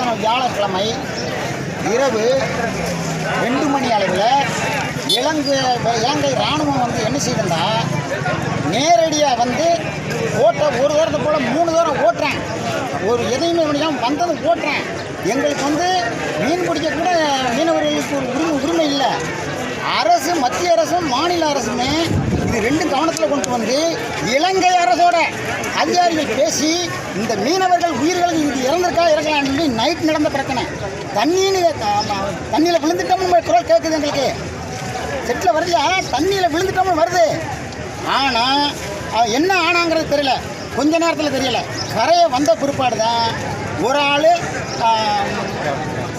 போன வியாழக்கிழமை இரவு ரெண்டு மணி அளவில் இலங்கை இலங்கை இராணுவம் வந்து என்ன செய்திருந்தா நேரடியாக வந்து ஓட்ட ஒரு தூரத்தை போல் மூணு தூரம் ஓட்டுறேன். ஒரு எதையுமே முடியாமல் வந்ததும் ஓட்டுறேன். எங்களுக்கு வந்து மீன் பிடிக்க கூட மீனவர்களுக்கு ஒரு உரிமை உரிமை இல்லை. அரசு மத்திய அரசும் மாநில அரசுமே இது ரெண்டும் கவனத்தில் கொண்டு வந்து இலங்கை அரசோட அதிகாரிகள் பேசி இந்த மீனவர்கள் உயிர்கள் இது இறந்திருக்கா இறக்கலாம் சொல்லி நைட் நடந்த பிரச்சனை. தண்ணின்னு தண்ணியில் விழுந்துட்டோம்னு குரல் கேட்குது எங்களுக்கு. செட்டில் வருதுயா தண்ணியில் விழுந்துட்டோம்னு வருது. ஆனால் என்ன ஆனாங்கிறது தெரியல. கொஞ்ச நேரத்தில் தெரியல. கரையை வந்த பிற்பாடு தான் ஒரு ஆள்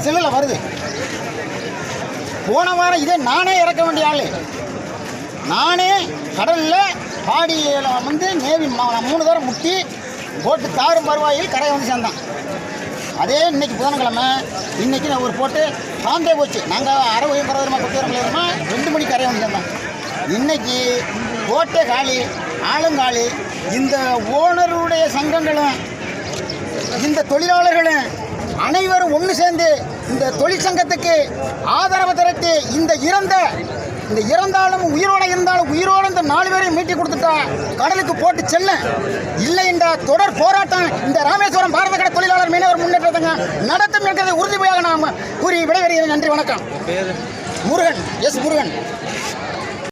சிலையில் வருது. போன வாரம் இதே நானே இறக்க வேண்டிய ஆள். நானே கடலில் பாடியில் வந்து நேவி மூணு தடவை முட்டி போட்டு தாரும் பருவாயில் கரையை வந்து சேர்ந்தான். அதே இன்னைக்கு புதன்கிழமை இன்னைக்கு நான் ஒரு போட்டு சாந்தே போச்சு. நாங்கள் அரை உயரம் பரவரமா குத்திரம் ரெண்டு மணிக்கு கரையை வந்து சேர்ந்தோம் இன்னைக்கு போட்டே காலி ஆளுங்காலி இந்த ஓனருடைய சங்கங்களும் இந்த தொழிலாளர்களும் அனைவரும் ஒன்று சேர்ந்து இந்த தொழிற்சங்கத்துக்கு ஆதரவு திரட்டி இந்த இறந்த இந்த இறந்தாலும் உயிரோட இருந்தாலும் உயிரோட இந்த நாலு பேரையும் மீட்டி கொடுத்துட்டா கடலுக்கு போட்டு செல்ல. இல்லை என்ற தொடர் போராட்டம் இந்த ராமேஸ்வரம் பாரத கடை தொழிலாளர் மீனவர் முன்னேற்றத்தங்க நடத்தும் என்கிறதை உறுதியாக நாம் கூறி விடைபெறுகிறேன். நன்றி வணக்கம். முருகன் எஸ் முருகன்.